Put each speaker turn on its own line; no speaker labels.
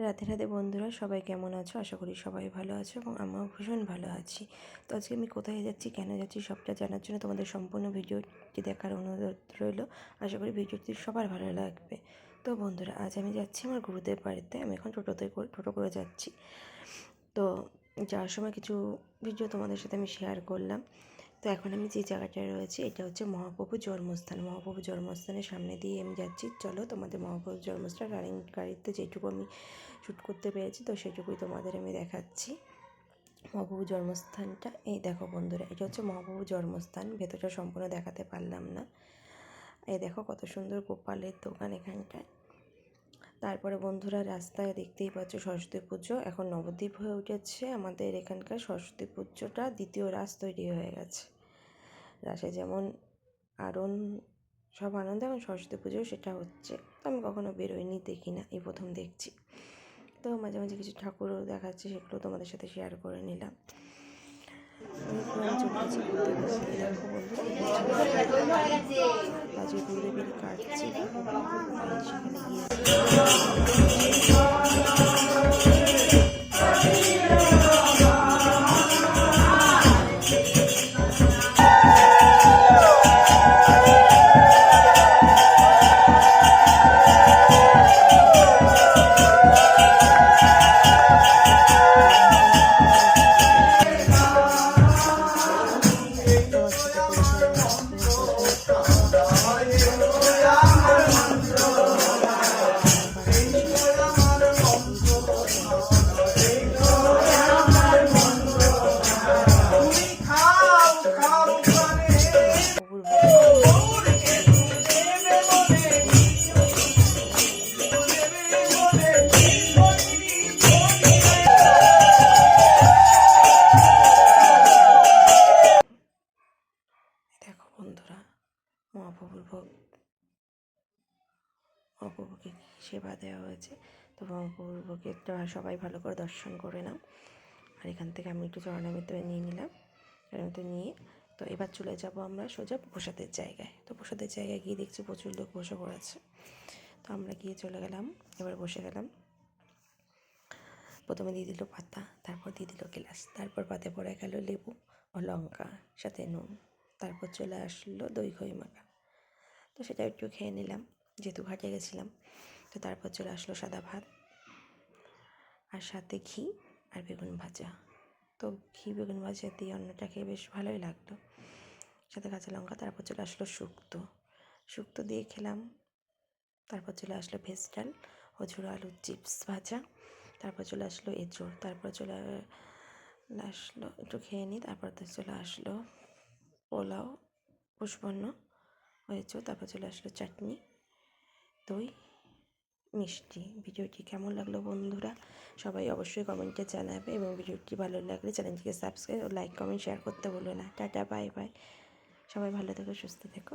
রাধে রাতে বন্ধুরা, সবাই কেমন আছো? আশা করি সবাই ভালো আছো এবং আমিও ভীষণ ভালো আছি। তো আজকে আমি কোথায় যাচ্ছি, কেন যাচ্ছি, সবটা জানার জন্য তোমাদের সম্পূর্ণ ভিডিওটি দেখার অনুরোধ রইল। আশা করি ভিডিওটি সবার ভালো লাগবে। তো বন্ধুরা, আজ আমি যাচ্ছি আমার গুরুদেব বাড়িতে, আমি এখন টোটোতে করে, টোটো করে যাচ্ছি। তো যাওয়ার সময় কিছু ভিডিও তোমাদের সাথে আমি শেয়ার করলাম। তো এখন আমি যে জায়গাটায় রয়েছি, এটা হচ্ছে মহাপ্রভুর জন্মস্থান। মহাপ্রভু জন্মস্থানের সামনে দিয়ে আমি যাচ্ছি। চলো তোমাদের মহাপ্রভুর জন্মস্থান রানিং গাড়িতে যেটুকু আমি শ্যুট করতে পেরেছি, তো সেটুকুই তোমাদের আমি দেখাচ্ছি। মহাপ্রভুর জন্মস্থানটা, এই দেখো বন্ধুরা, এটা হচ্ছে মহাপ্রভুর জন্মস্থান। ভেতরটা সম্পূর্ণ দেখাতে পারলাম না। এই দেখো কত সুন্দর গোপালের দোকান এখানটায়। তারপরে বন্ধুরা রাস্তায় দেখতেই পাচ্ছ সরস্বতী পুজো। এখন নবদ্বীপ হয়ে উঠেছে। আমাদের এখানকার সরস্বতী পুজোটা দ্বিতীয় রাস তৈরি হয়ে গেছে। রাসে যেমন আরন, সব আনন্দ এখন সরস্বতী পুজো সেটা হচ্ছে। তো আমি কখনো বেরোইনি, দেখি না, এই প্রথম দেখছি। তো মাঝে মাঝে কিছু ঠাকুরও দেখাচ্ছে, সেগুলো তোমাদের সাথে শেয়ার করে নিলাম। বন্ধুরা। বেরিয়ে সেখানে গিয়ে বন্ধুরা, মহাপ্রভুর ভোগ, মহাপ্রভুকে সেবা দেওয়া হয়েছে। তো মহাপ্রভুর ভোগেরটা সবাই ভালো করে দর্শন করে নাও। আর এখান থেকে আমি একটু চরণামিত নিয়ে নিলাম। চরণামিত নিয়ে তো এবার চলে যাব আমরা সোজা প্রসাদের জায়গায়। তো প্রসাদের জায়গায় গিয়ে দেখছি প্রচুর লোক বসে পড়েছে। তো আমরা গিয়ে চলে গেলাম, এবার বসে গেলাম। প্রথমে দিয়ে দিল পাতা, তারপর দিয়ে দিল গ্লাস, তারপর পাতে পড়ে গেল লেবু ও লঙ্কা, সাথে নুন। তারপর চলে আসলো দই খই মাখা। তো সেটা একটু খেয়ে নিলাম, যেহেতু ঘাটে গেছিলাম। তো তারপর চলে আসলো সাদা ভাত আর সাথে ঘি আর বেগুন ভাজা। তো ঘি, বেগুন ভাজা দিয়ে অন্নটা খেয়ে বেশ ভালোই লাগল। সাথে কাঁচা লঙ্কা, তারপর চলে আসলো শুক্তো। শুক্তো দিয়ে খেলাম, তারপর চলে আসলো ভেজ ডাল ঝুড়ো আলুর চিপস ভাজা, তারপর চলে আসলো এঁচড়, তারপর চলে আসলো, একটু খেয়ে নিই তারপর চলে আসলো পোলাও পুষ্পন্ন হয়েছে। তারপর চলে আসলো চাটনি, দই, মিষ্টি। ভিডিওটি কেমন লাগল বন্ধুরা? সবাই অবশ্যই কমেন্টে জানাবে এবং ভিডিওটি ভালো লাগলে চ্যানেলটিকে সাবস্ক্রাইব ও লাইক কমেন্ট শেয়ার করতে বলবে না। টাটা বাই বাই সবাই ভালো থেকো, সুস্থ থেকো।